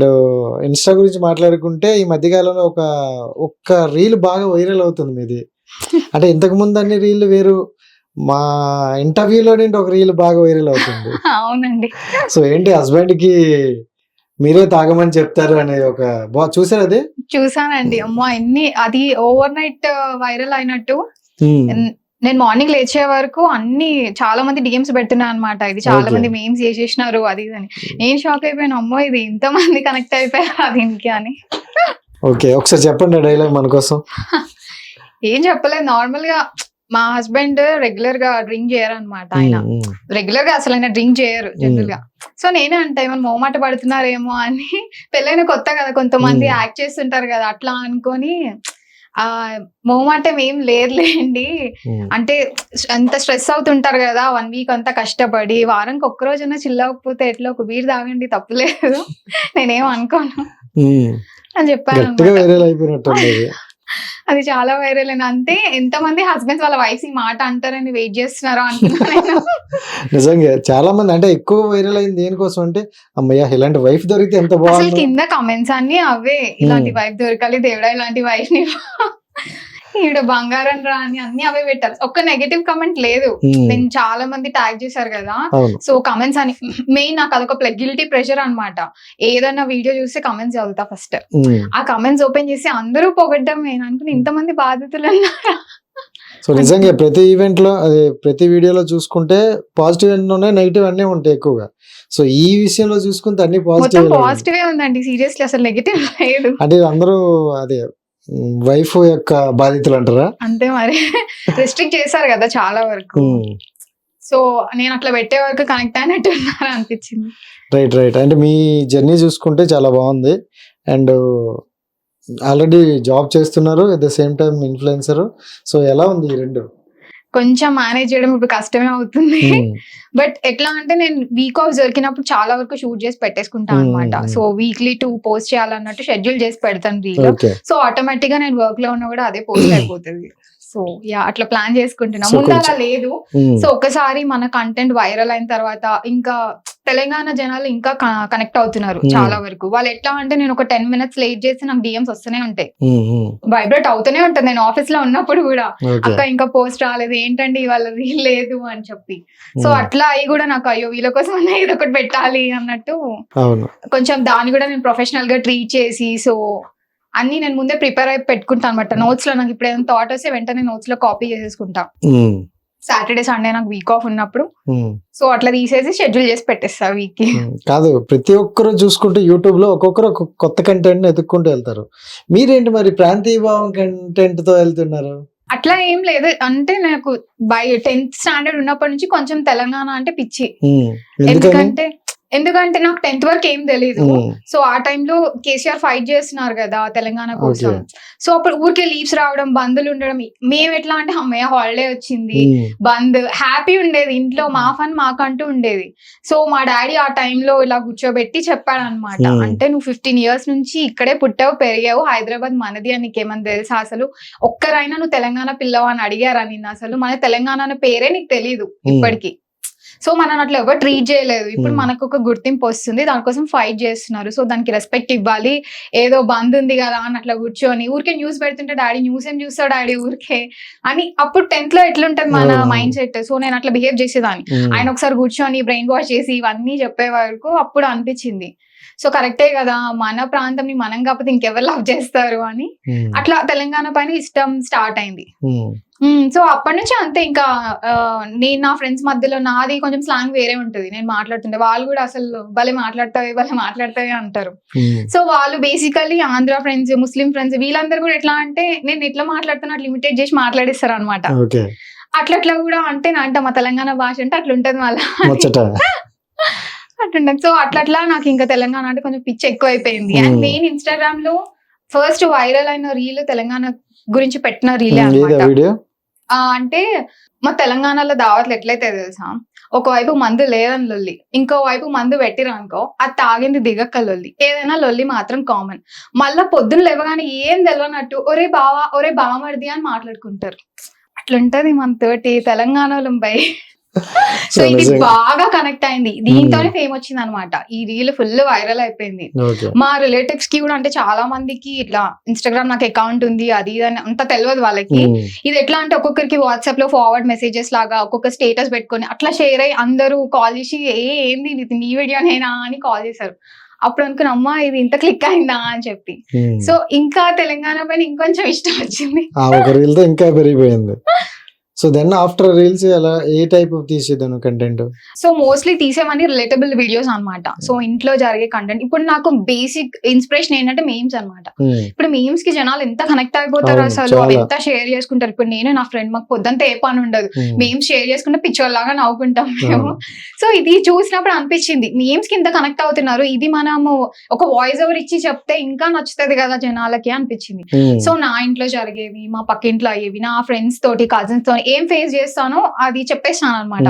And Insta గురించి మాట్లాడుకుంటే ఈ మధ్యకాలంలో ఒక ఒక్క రీల్ బాగా వైరల్ అవుతుంది మీది. అంటే ఇంతకు ముందు అన్ని రీల్ వేరు మా ఇంటర్వ్యూలో నుండి ఒక రీల్ బాగా వైరల్ అవుతుంది. అవునండి. సో ఏంటి హస్బెండ్కి మీరే తాగమని చెప్తారు అనేది ఒక చూసారు అది? చూసానండి. అమ్మో ఎన్ని అది ఓవర్ నైట్ వైరల్ అయినట్టు. నేను మార్నింగ్ లేచే వరకు అన్ని చాలా మంది డిఎమ్స్ పెడుతున్నా అనమాట ఇది చాలా. మంది మేమ్స్ చేసేసినారు అది అని. నేను షాక్ అయిపోయాను? అమ్మో ఇది ఇంత మంది కనెక్ట్ అయిపోయారు దీనికి అని. ఓకే ఒకసారి చెప్పండి డైలాగ్ మన కోసం. ఏం చెప్పలేదు నార్మల్గా మా హస్బెండ్ రెగ్యులర్గా డ్రింక్ చేయరు అనమాట ఆయన. ఉమ్, ఉమ్. రెగ్యులర్గా అసలు ఆయన డ్రింక్ చేయరు జనరల్గా. సో నేనే అంటే ఏమైనా మోమాట పడుతున్నారేమో అని. పెళ్ళైన కొత్త కదా కొంతమంది Hmm. యాక్ట్ చేస్తుంటారు కదా అట్లా అనుకొని ఆ మోమాటం ఏం లేదులేండి. అంటే అంత స్ట్రెస్ అవుతుంటారు కదా వన్ వీక్ అంతా కష్టపడి వారానికి ఒక్క రోజైనా చిల్ అవ్వకపోతే ఎట్లా ఒక బీర్ తాగండి తప్పులేదు. నేనేం అనుకోను. అని చెప్పాను అది చాలా వైరల్ అయిన. అంతే ఎంత మంది హస్బెండ్స్ వాళ్ళ వైఫ్ ఈ మాట అంటారని వెయిట్ చేస్తున్నారో అనుకున్నాను నేను. నిజంగా చాలా మంది అంటే ఎక్కువ వైరల్ అయింది దేనికోసం అంటే అమ్మయ్య ఇలాంటి వైఫ్ దొరికితే ఎంత బాగుంది కింద కమెంట్స్ అన్ని అవే. ఇలాంటి వైఫ్ దొరకాలి దేవుడా ఇలాంటి వైఫ్ని. ఈవిడ బంగారం రా అని అన్ని అవే పెట్టారు. ఒక్క నెగటివ్ కమెంట్ లేదు. నేను చాలా మంది ట్యాగ్ చేశారు కదా. సో కమెంట్స్ అని మెయిన్ నాకు అదొక గిల్టీ ప్రెషర్ అన్నమాట. ఏదన్నా వీడియో చూస్తే కమెంట్స్ చదువుతా ఫస్ట్ ఉమ్. ఆ కమెంట్స్ ఓపెన్ చేసి అందరూ పొగడ్డం నేను అనుకుని ఇంతమంది బాధితులు ఉన్నారా? సో నిజంగా ప్రతి ఈవెంట్లో అదే ప్రతి వీడియోలో చూసుకుంటే పాజిటివ్ అన్నీ ఉన్నాయి నెగిటివ్ అన్నీ ఉంటాయి ఎక్కువగా. సో ఈ విషయంలో చూసుకుంటే అన్ని పాజిటివ్ పాజిటివ్ ఉందండి. సీరియస్లీ అసలు నెగిటివ్ లేదు. అంటే అందరూ అదే వైఫ్ యొక్క బాధితులు అంటారా? అంతే మరి రెస్ట్రిక్ట్ చేశారు కదా చాలా వరకు. సో నేను అట్లా పెట్టే వరకు కనెక్ట్ అయినట్టు అనిపించింది. Right right. అంటే మీ జర్నీ చూసుకుంటే చాలా బాగుంది. అండ్ ఆల్రెడీ జాబ్ చేస్తున్నారు at the same time influencer. So ఎలా ఉంది ఈ రెండు? కొంచెం మేనేజ్ చేయడం ఇప్పుడు కష్టమే అవుతుంది. బట్ ఎట్లా అంటే నేను వీక్ ఆఫ్ దొరికినప్పుడు చాలా వరకు షూట్ చేసి పెట్టేసుకుంటాను అనమాట Hmm. So weekly two post చేయాలన్నట్టు షెడ్యూల్ చేసి పెడతాను రీల్ సో ఆటోమేటిక్గా నేను వర్క్లో ఉన్నా కూడా అదే పోస్ట్ అయిపోతుంది. సో యా అట్లా ప్లాన్ చేసుకుంటున్నా. ముందు అలా లేదు. సో ఒకసారి మన కంటెంట్ వైరల్ అయిన తర్వాత ఇంకా తెలంగాణ జనాలు ఇంకా కనెక్ట్ అవుతున్నారు Hmm. చాలా వరకు. వాళ్ళు ఎట్లా అంటే నేను ఒక టెన్ మినిట్స్ లేట్ చేసి నాకు డిఎమ్స్ వస్తూనే ఉంటాయి. ఉమ్, ఉమ్, వైబ్రేట్ అవుతూనే ఉంటుంది నేను ఆఫీస్లో ఉన్నప్పుడు కూడా. అక్క ఇంకా పోస్ట్ రాలేదు. ఏంటండి వాళ్ళ రీల్ లేదు అని చెప్పి. సో అట్లా అవి కూడా నాకు అయ్యో వీళ్ళ కోసం ఏదో ఒకటి పెట్టాలి అన్నట్టు కొంచెం దాన్ని కూడా నేను ప్రొఫెషనల్గా ట్రీట్ చేసి సో అన్ని నేను ముందే ప్రిపేర్ అయి పెట్టుకుంటాను అనమాట నోట్స్లో నాకు ఇప్పుడు ఏదైనా థాట్ వస్తే వెంటనే నోట్స్లో కాపీ చేసేసుకుంటా. సాటర్డే సండే నాకు వీక్ ఆఫ్ ఉన్నప్పుడు. ఉమ్, సో అట్లా తీసేసి షెడ్యూల్ చేసి పెట్టేస్తా వీక్కి. ఉమ్. కాదు ప్రతి ఒక్కరు చూసుకుంటే యూట్యూబ్లో ఒక్కొక్కరు ఒక్కొక్క కొత్త కంటెంట్ ఎత్తుక్కుంటూ వెళ్తారు. మీరేంటి మరి ప్రాంతీయ భావం కంటెంట్తో వెళ్తున్నారు? అట్లా ఏం లేదు. అంటే నాకు బై టెన్త్ స్టాండర్డ్ ఉన్నప్పటి నుంచి కొంచెం తెలంగాణ అంటే పిచ్చి. ఎందుకని? ఎందుకంటే ఎందుకంటే నాకు టెన్త్ వరకు ఏం తెలియదు ఉమ్, సో ఆ టైంలో కేసీఆర్ ఫైట్ చేస్తున్నారు కదా తెలంగాణ కోసం. సో అప్పుడు ఊరికే లీవ్స్ రావడం బందులు ఉండడం మేము ఎట్లా అంటే అమ్మయ్య హాలిడే వచ్చింది. ఉమ్, బంద్ హ్యాపీ ఉండేది. ఇంట్లో మా ఫన్ మాకంటూ ఉండేది. సో మా డాడీ ఆ టైంలో ఇలా కూర్చోబెట్టి చెప్పాడు అనమాట Hmm. అంటే నువ్వు ఫిఫ్టీన్ ఇయర్స్ నుంచి ఇక్కడే పుట్టావు పెరిగావు. హైదరాబాద్ మనది అని నీకేమని తెలుసా అసలు? ఒక్కరైనా నువ్వు తెలంగాణ పిల్లవా అని అడిగారా నిన్న అసలు? మన తెలంగాణ అనే పేరే నీకు తెలియదు ఇప్పటికి. సో మనం అట్లా ఎవరు ట్రీట్ చేయలేదు. ఇప్పుడు Hmm. మనకు ఒక గుర్తింపు వస్తుంది. దానికోసం ఫైట్ చేస్తున్నారు. సో దానికి రెస్పెక్ట్ ఇవ్వాలి. ఏదో బంద్ ఉంది కదా అని అట్లా కూర్చొని ఊరికే న్యూస్ పెడుతుంటే డాడీ న్యూస్ ఏం చూస్తావు డాడీ ఊరికే అని అప్పుడు టెన్త్లో ఎట్లుంటది మన Hmm. మైండ్ సెట్ సో నేను అట్లా బిహేవ్ చేసేదాన్ని. ఉమ్, ఆయన ఒకసారి కూర్చొని బ్రెయిన్ వాష్ చేసి ఇవన్నీ చెప్పే వరకు అప్పుడు అనిపించింది. సో కరెక్టే కదా మన ప్రాంతంని మనం కాకపోతే ఇంకెవరు లవ్ చేస్తారు అని. ఉమ్, అట్లా తెలంగాణ పైన ఇష్టం స్టార్ట్ అయింది. సో అప్పటి నుంచి అంతే ఇంకా నేను నా ఫ్రెండ్స్ మధ్యలో నాది కొంచెం స్లాంగ్ వేరే ఉంటది. నేను మాట్లాడుతుంటే వాళ్ళు కూడా అసలు భలే మాట్లాడతావే భలే మాట్లాడతావే అంటారు. సో వాళ్ళు basically Andhra friends Muslim friends వీళ్ళందరూ కూడా ఎట్లా అంటే నేను ఎట్లా మాట్లాడుతున్నా అట్లా లిమిటెడ్ చేసి మాట్లాడిస్తారు అనమాట అట్లా అట్లా కూడా అంటే నా అంటే మా తెలంగాణ భాష అంటే అట్లా ఉంటది మళ్ళీ. అట్లుంటది సో అట్లా అట్లా నాకు ఇంకా తెలంగాణ అంటే కొంచెం పిచ్చి ఎక్కువ అయిపోయింది అండ్. మెయిన్ ఇన్స్టాగ్రామ్లో ఫస్ట్ వైరల్ అయిన రీల్ తెలంగాణ గురించి పెట్టిన రీలే అనమాట అంటే మా తెలంగాణలో దావత్లు ఎట్లయితే తెలుసా? ఒకవైపు మందు లేదని లొల్లి ఇంకో వైపు మందు పెట్టిరు అనుకో అది తాగింది దిగక్క లొల్లి. ఏదైనా లొల్లి మాత్రం కామన్ మళ్ళా పొద్దున్న లేవగానే ఏం తెలియనట్టు ఒరే బావా ఒరే బావమర్ది అని మాట్లాడుకుంటారు. అట్లుంటది మన తోటి తెలంగాణలో బై. సో ఇది బాగా కనెక్ట్ అయింది. దీంతోనే ఫేమ్ వచ్చింది అనమాట ఈ రీల్ ఫుల్ వైరల్ అయిపోయింది. మా రిలేటివ్స్కి కూడా అంటే చాలా మందికి ఇట్లా ఇన్స్టాగ్రామ్ నాకు అకౌంట్ ఉంది అది ఇది అని అంత తెలియదు వాళ్ళకి. ఉమ్, ఇది ఎట్లా అంటే ఒక్కొక్కరికి వాట్సాప్లో ఫార్వర్డ్ మెసేజెస్ లాగా ఒక్కొక్క స్టేటస్ పెట్టుకొని అట్లా షేర్ అయ్యి అందరూ కాల్ చేసి ఏ ఏంది ఇది? నీ వీడియోనేనా అని కాల్ చేశారు. అప్పుడు అనుకున్న అమ్మా ఇది ఇంత క్లిక్ అయిందా? అని చెప్పి. ఉమ్. సో ఇంకా తెలంగాణ పైన ఇంకొంచెం ఇష్టం వచ్చింది. ఇంకా పెరిగిపోయింది. సో దెన్ ఆఫ్టర్ రీల్స్ ఎలా ఏ టైప్ ఆఫ్ తీసేదాను కంటెంట్ సో మోస్ట్లీ తీసేవన్నీ రిలేటబుల్ వీడియోస్ అన్నమాట. సో ఇంట్లో జరిగే కంటెంట్ ఇప్పుడు నాకు బేసిక్ ఇన్స్పిరేషన్ ఏంటంటే మీమ్స్ అన్నమాట. ఇప్పుడు మీమ్స్కి జనాలు ఎంత కనెక్ట్ అయిపోతారు అసలు? అవి. ఎంత షేర్ చేసుకుంటారు? ఇప్పుడు నేను నా ఫ్రెండ్ మాకు పొద్దుంతా ఏ పని ఉండదు. మీమ్స్ షేర్ చేసుకుంటే పిచ్చోళ్ళలాగా నవ్వుకుంటాం మేము. అవును. సో ఇది చూసినప్పుడు అనిపించింది. మీమ్స్కి ఇంత కనెక్ట్ అవుతున్నారు. ఇది మనము ఒక వాయిస్ ఓవర్ ఇచ్చి చెప్తే ఇంకా నచ్చుతుంది కదా జనాలకి అనిపించింది. సో నా ఇంట్లో జరిగేవి మా పక్కింట్లో అయ్యేవి నా ఫ్రెండ్స్ తోటి కజిన్స్ తోటి ఏం ఫేస్ చేస్తానో అది చెప్పేస్తాను అనమాట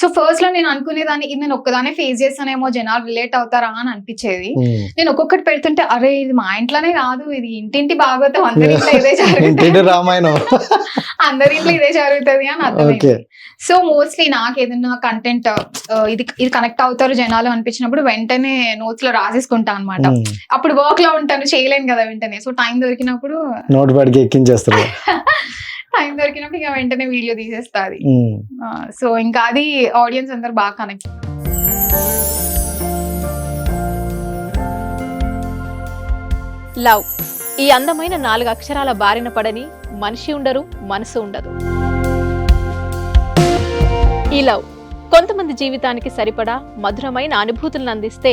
సో ఫస్ట్లో నేను అనుకునేదాన్ని ఇది నేను ఒక్కదానే ఫేస్ చేస్తానేమో జనాలు రిలేట్ అవుతారా అని అనిపించేది. నేను ఒక్కొక్కటి పెడుతుంటే అరే ఇది మా ఇంట్లోనే కాదు ఇది ఇంటింటి భాగవతం అందరి ఇంట్లో ఇదే ఇంటి జరుగుతుంది రామాయణం. అందరి ఇంట్లో ఇదే జరుగుతుంది అని అర్థమైంది. సో మోస్ట్లీ నాకు ఏదైనా కంటెంట్ ఇది ఇది కనెక్ట్ అవుతారు జనాలు అనిపించినప్పుడు వెంటనే నోట్స్లో రాసేసుకుంటా అనమాట అప్పుడు వర్క్లో ఉంటాను చేయలేను కదా వెంటనే. సో టైం దొరికినప్పుడు నోట్ పాడికి ఎక్కించేస్తారు. దొరికినప్పుడు ఇక వెంటనే వీడియో తీసేస్తుంది. సో ఇంకా అది ఆడియన్స్ అందరు బాగా కనెక్ట్ లవ్. ఈ అందమైన నాలుగు అక్షరాల బారిన పడని మనిషి ఉండరు మనసు ఉండదు. ఈ లవ్ కొంతమంది జీవితానికి సరిపడా మధురమైన అనుభూతులను అందిస్తే